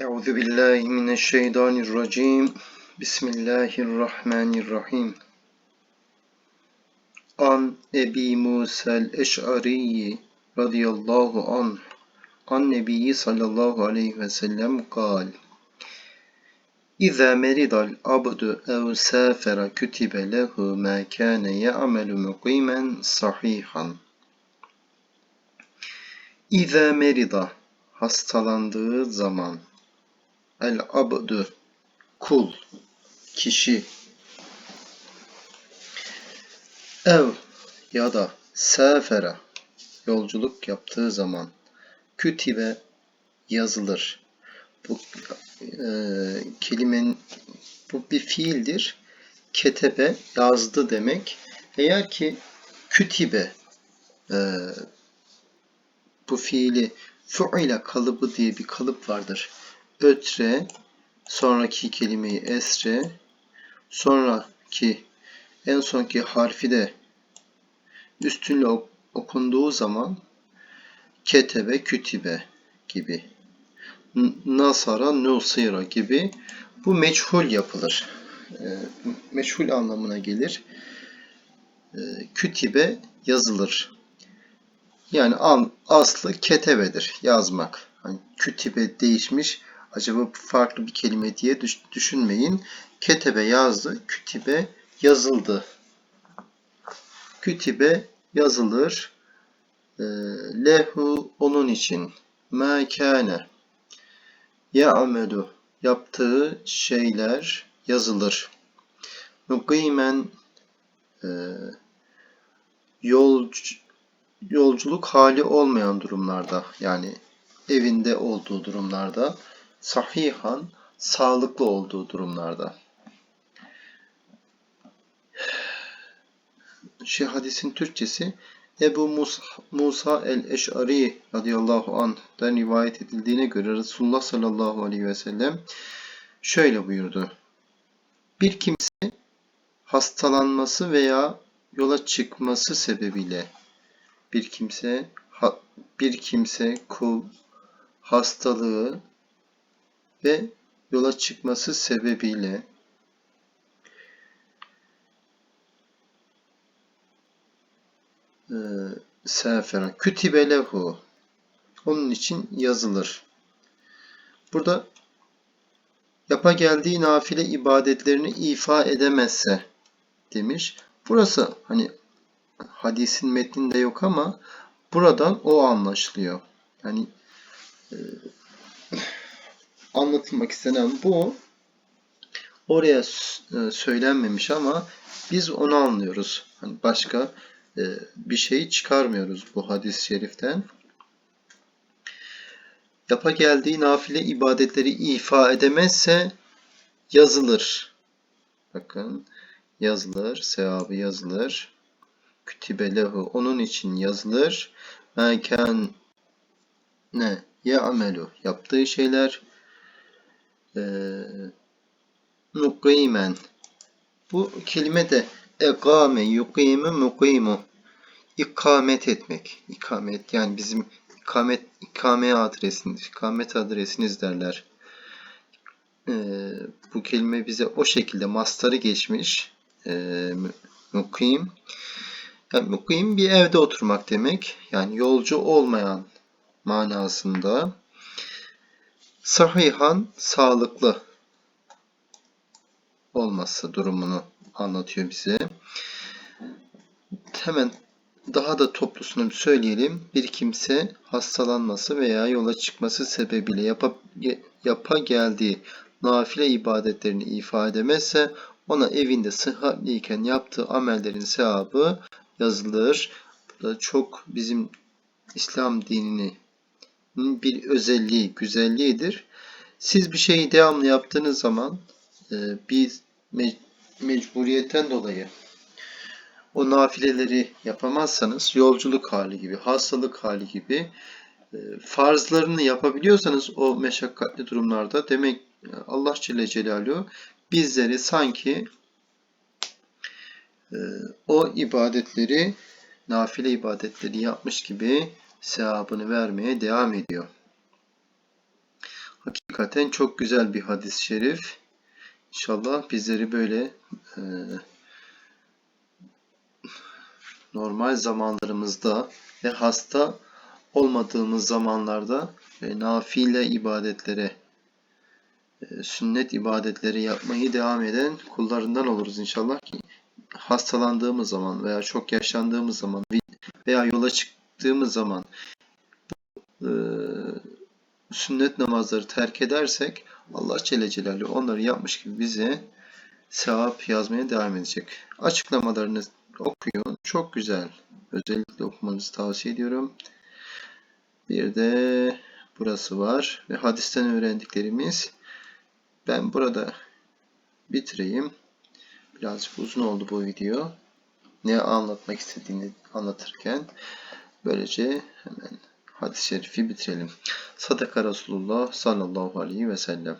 Euzu billahi mineşşeytanirracim. Bismillahirrahmanirrahim. An Ebi Musa'l Eş'ari radıyallahu anh an Nebiyyi sallallahu aleyhi ve sellem kal İza meridal abdu ev safera kütibe lehu ma kana ya'melu muqimen sahihan. İza merida hastalandığı zaman El abdü kul, kişi. Ev ya da sefere yolculuk yaptığı zaman kütibe yazılır. Bu e, kelimenin bu bir fiildir. Ketebe yazdı demek. Eğer ki kütibe e, bu fiili fuile kalıbı diye bir kalıp vardır ötre, sonraki kelimeyi esre, sonraki en sonki harfi de üstünle okunduğu zaman ketebe, kütibe gibi nasara, nusira gibi bu meçhul yapılır. E, meçhul anlamına gelir. E, kütibe yazılır. Yani aslı ketebedir, yazmak. Hani kütibe değişmiş, acaba farklı bir kelime diye düşünmeyin. Ketebe yazdı, kütibe yazıldı. Kütibe yazılır. Ee, lehu onun için. Ma kâne ya'melu yaptığı şeyler yazılır. Mukimen e, yolcu, yolculuk hali olmayan durumlarda yani evinde olduğu durumlarda sahihan sağlıklı olduğu durumlarda. Şey hadisin Türkçesi Ebu Musa, Musa el-Eş'ari radıyallahu anh'den rivayet edildiğine göre Resulullah sallallahu aleyhi ve sellem şöyle buyurdu. Bir kimse hastalanması veya yola çıkması sebebiyle bir kimse bir kimse kul hastalığı ve yola çıkması sebebiyle e, sefera kütibe onun için yazılır. Burada yapa geldiği nafile ibadetlerini ifa edemezse demiş. Burası hani hadisin metninde yok ama buradan o anlaşılıyor. Yani e, anlatılmak istenen bu. Oraya e, söylenmemiş ama biz onu anlıyoruz. Hani başka e, bir şey çıkarmıyoruz bu hadis-i şeriften. Yapa geldiği nafile ibadetleri ifa edemezse yazılır. Bakın yazılır, sevabı yazılır. Kütibe onun için yazılır. Mekan ne? Ya amelu yaptığı şeyler mukimen bu kelime de ekame yukimu mukimu ikamet etmek. İkamet yani bizim ikamet ikame adresiniz, ikamet adresiniz derler. Ee, bu kelime bize o şekilde mastarı geçmiş. Ee, mukim. Yani mukim bir evde oturmak demek. Yani yolcu olmayan manasında. Sahihan sağlıklı olması durumunu anlatıyor bize. Hemen daha da toplusunu söyleyelim. Bir kimse hastalanması veya yola çıkması sebebiyle yapa, yapa geldiği nafile ibadetlerini ifade edemezse ona evinde sıhhatliyken yaptığı amellerin sevabı yazılır. Bu da çok bizim İslam dinini bir özelliği, güzelliğidir. Siz bir şeyi devamlı yaptığınız zaman e, bir mecburiyetten dolayı o nafileleri yapamazsanız yolculuk hali gibi, hastalık hali gibi e, farzlarını yapabiliyorsanız o meşakkatli durumlarda demek Allah Celle Celaluhu bizleri sanki e, o ibadetleri nafile ibadetleri yapmış gibi sevabını vermeye devam ediyor. Hakikaten çok güzel bir hadis-i şerif. İnşallah bizleri böyle e, normal zamanlarımızda ve hasta olmadığımız zamanlarda e, nafile ibadetlere, e, sünnet ibadetleri yapmayı devam eden kullarından oluruz inşallah ki hastalandığımız zaman veya çok yaşlandığımız zaman veya yola çıktığımız zaman e, sünnet namazları terk edersek Allah Celle Celaluhu onları yapmış gibi bize sevap yazmaya devam edecek. Açıklamalarını okuyun. Çok güzel. Özellikle okumanızı tavsiye ediyorum. Bir de burası var ve hadisten öğrendiklerimiz. Ben burada bitireyim. Birazcık uzun oldu bu video. Ne anlatmak istediğini anlatırken. Böylece hemen hadis-i şerifi bitirelim. Sadaka Resulullah sallallahu aleyhi ve sellem.